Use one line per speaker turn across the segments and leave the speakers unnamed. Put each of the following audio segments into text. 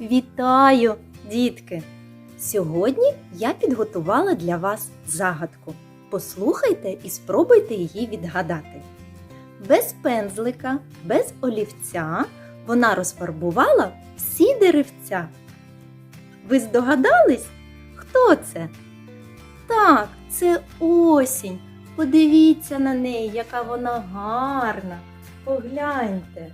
Вітаю, дітки! Сьогодні я підготувала для вас загадку. Послухайте і спробуйте її відгадати. Без пензлика, без олівця вона розфарбувала всі деревця. Ви здогадались, хто це? Так, це осінь. Подивіться на неї, яка вона гарна. Погляньте.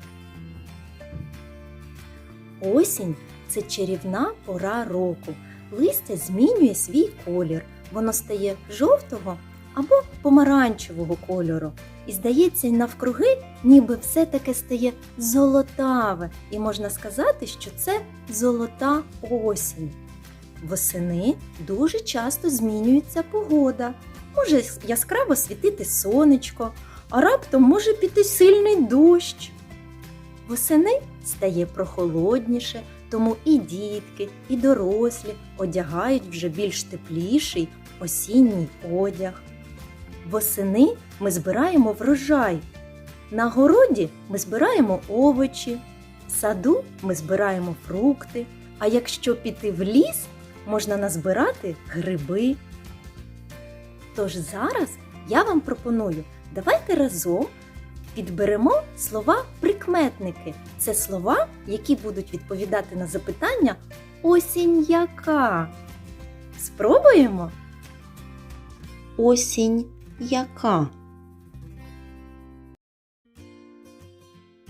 Осінь це чарівна пора року. Листя змінює свій колір. Воно стає жовтого або помаранчевого кольору. І здається, навкруги, ніби все таке стає золотаве, і можна сказати, що це золота осінь. Восени дуже часто змінюється погода. Може яскраво світити сонечко, а раптом може піти сильний дощ. Восени стає прохолодніше, тому і дітки, і дорослі одягають вже більш тепліший осінній одяг. Восени ми збираємо врожай. На городі ми збираємо овочі, в саду ми збираємо фрукти, а якщо піти в ліс, можна назбирати гриби. Тож зараз я вам пропоную, давайте разом підберемо слова прикметники. Це слова, які будуть відповідати на запитання осінь яка. Спробуємо?
Осінь яка?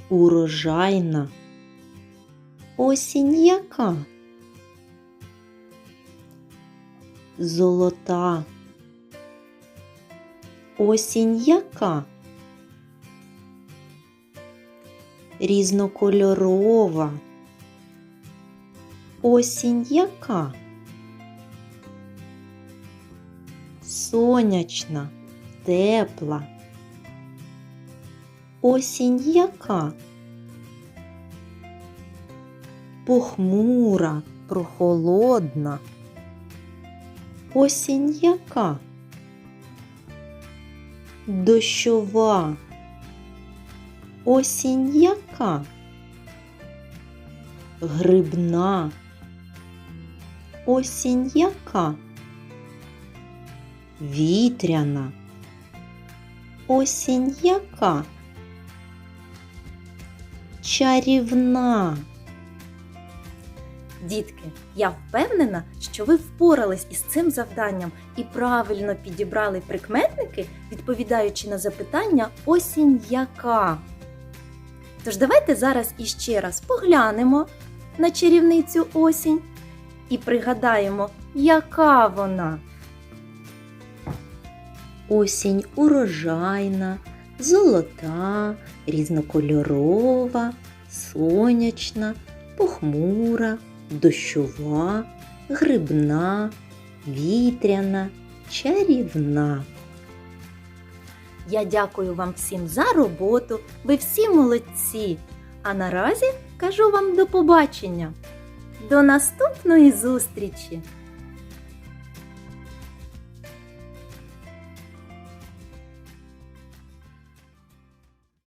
Урожайна. Осінь яка? Золота. Осінь яка? Різнокольорова. Осінь яка? Сонячна, тепла. Осінь яка? Похмура, прохолодна. Осінь яка? Дощова. Осінь яка? Грибна. Осінь яка? Вітряна. Осінь яка? Чарівна.
Дітки, я впевнена, що ви впорались із цим завданням і правильно підібрали прикметники, відповідаючи на запитання осінь яка. Тож давайте зараз іще раз поглянемо на чарівницю осінь і пригадаємо, яка вона.
Осінь урожайна, золота, різнокольорова, сонячна, похмура, дощова, грибна, вітряна, чарівна.
Я дякую вам всім за роботу. Ви всі молодці. А наразі кажу вам до побачення. До наступної зустрічі!